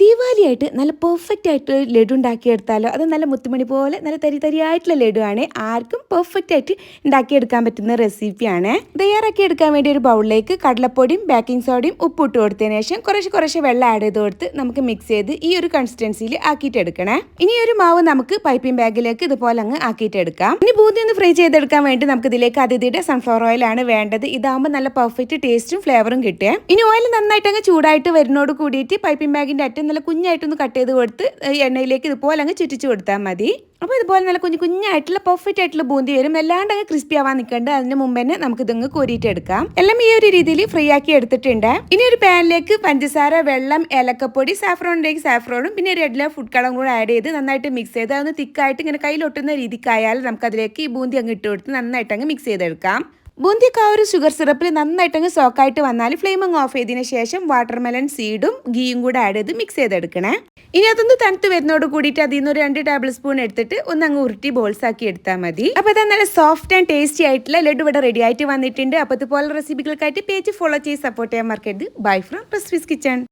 ദീപാവലിയായിട്ട് നല്ല പെർഫെക്റ്റ് ആയിട്ട് ലഡു ഉണ്ടാക്കിയെടുത്താലോ? അത് നല്ല മുത്തുമണി പോലെ നല്ല തരി തരിയായിട്ടുള്ള ആണ് ആർക്കും പെർഫെക്റ്റ് ആയിട്ട് ഉണ്ടാക്കിയെടുക്കാൻ പറ്റുന്ന റെസിപ്പിയാണ് തയ്യാറാക്കി എടുക്കാൻ വേണ്ടി ഒരു ബൗളിലേക്ക് കടലപ്പൊടിയും ബേക്കിംഗ് സോഡയും ഉപ്പ് ഇട്ട് കൊടുത്തതിന് ശേഷം കുറച്ച് കുറച്ച് വെള്ളം ആഡ് ചെയ്ത് കൊടുത്ത് നമുക്ക് മിക്സ് ചെയ്ത് ഈ ഒരു കൺസിസ്റ്റൻസിയിൽ ആക്കിയിട്ട് എടുക്കണേ. ഇനി ഒരു മാവ് നമുക്ക് പൈപ്പിംഗ് ബാഗിലേക്ക് ഇതുപോലെ അങ്ങ് ആക്കിയിട്ട് എടുക്കാം. ഇനി ബൂന്തി ഒന്ന് ഫ്രൈ ചെയ്തെടുക്കാൻ വേണ്ടി നമുക്ക് ഇതിലേക്ക് അതിഥിയുടെ സൺഫ്ലവർ ഓയിൽ ആണ് വേണ്ടത്. ഇതാകുമ്പോൾ നല്ല പെർഫെക്റ്റ് ടേസ്റ്റും ഫ്ലേവറും കിട്ടുക ഇനി ഓയിൽ നന്നായിട്ട് അങ്ങ് ചൂടായിട്ട് വരുന്നോട് കൂടിയിട്ട് പൈപ്പിംഗ് ബാഗിന്റെ അറ്റം നല്ല കുഞ്ഞായിട്ടൊന്ന് കട്ട് ചെയ്ത് കൊടുത്ത് എണ്ണയിലേക്ക് ഇതുപോലെ അങ്ങ് ചുറ്റിച്ച് കൊടുത്താൽ മതി. അപ്പോൾ ഇതുപോലെ നല്ല കുഞ്ഞു കുഞ്ഞായിട്ടുള്ള പെർഫെക്റ്റ് ആയിട്ടുള്ള ബൂന്തി വരും. എല്ലാണ്ട് അങ്ങ് ക്രിസ്പി ആവാൻ നിൽക്കേണ്ട അതിന് മുമ്പ് തന്നെ നമുക്ക് ഇതങ്ങ് കോരിയിട്ടെടുക്കാം എല്ലാം ഈ ഒരു രീതിയിൽ ഫ്രീ ആക്കി എടുത്തിട്ടുണ്ട്. ഇനി ഒരു പാനിലേക്ക് പഞ്ചസാര വെള്ളം ഏലക്കപ്പൊടി സാഫ്രോണിലേക്ക് സാഫ്രോണും പിന്നെ റെഡ് ഫുഡ് കളറും കൂടെ ആഡ് ചെയ്ത് നന്നായിട്ട് മിക്സ് ചെയ്ത് അതൊന്ന് തിക്കായിട്ട് ഇങ്ങനെ കയ്യിലൊട്ടുന്ന രീതിക്കായാൽ നമുക്ക് അതിലേക്ക് ഈ ബൂന്തി അങ്ങ് ഇട്ട് കൊടുത്ത് നന്നായിട്ട് അങ്ങ് മിക്സ് ചെയ്തെടുക്കാം. ബൂന്തിയൊക്കെ ആ ഒരു ഷുഗർ സിറപ്പിൽ നന്നായിട്ട് അങ്ങ് സോക്കായിട്ട് വന്നാൽ ഫ്ലെയിം അങ്ങ് ഓഫ് ചെയ്തതിന് ശേഷം വാട്ടർമെലൺ സീഡും ഗീയും കൂടെ ആഡ് ചെയ്ത് മിക്സ് ചെയ്തെടുക്കണേ. ഇനി അതൊന്ന് തണുത്ത് വരുന്നതോട് കൂടിയിട്ട് അതിൽ നിന്ന് ഒരു രണ്ട് ടേബിൾ സ്പൂൺ എടുത്തിട്ട് ഒന്ന് അങ്ങ് ഉരുട്ടി ബോൾസ് ആക്കി എടുത്താൽ മതി. അപ്പോൾ അത് നല്ല സോഫ്റ്റ് ആൻഡ് ടേസ്റ്റി ആയിട്ടുള്ള ലഡു ഇവിടെ റെഡി ആയിട്ട് വന്നിട്ടുണ്ട്. അപ്പോൾ ഇതുപോലെ റെസിപ്പികൾക്കായിട്ട് പേജ് ഫോളോ ചെയ്ത് സപ്പോർട്ട് ചെയ്യാൻ മറക്കരുത്. Bye from recipes kitchen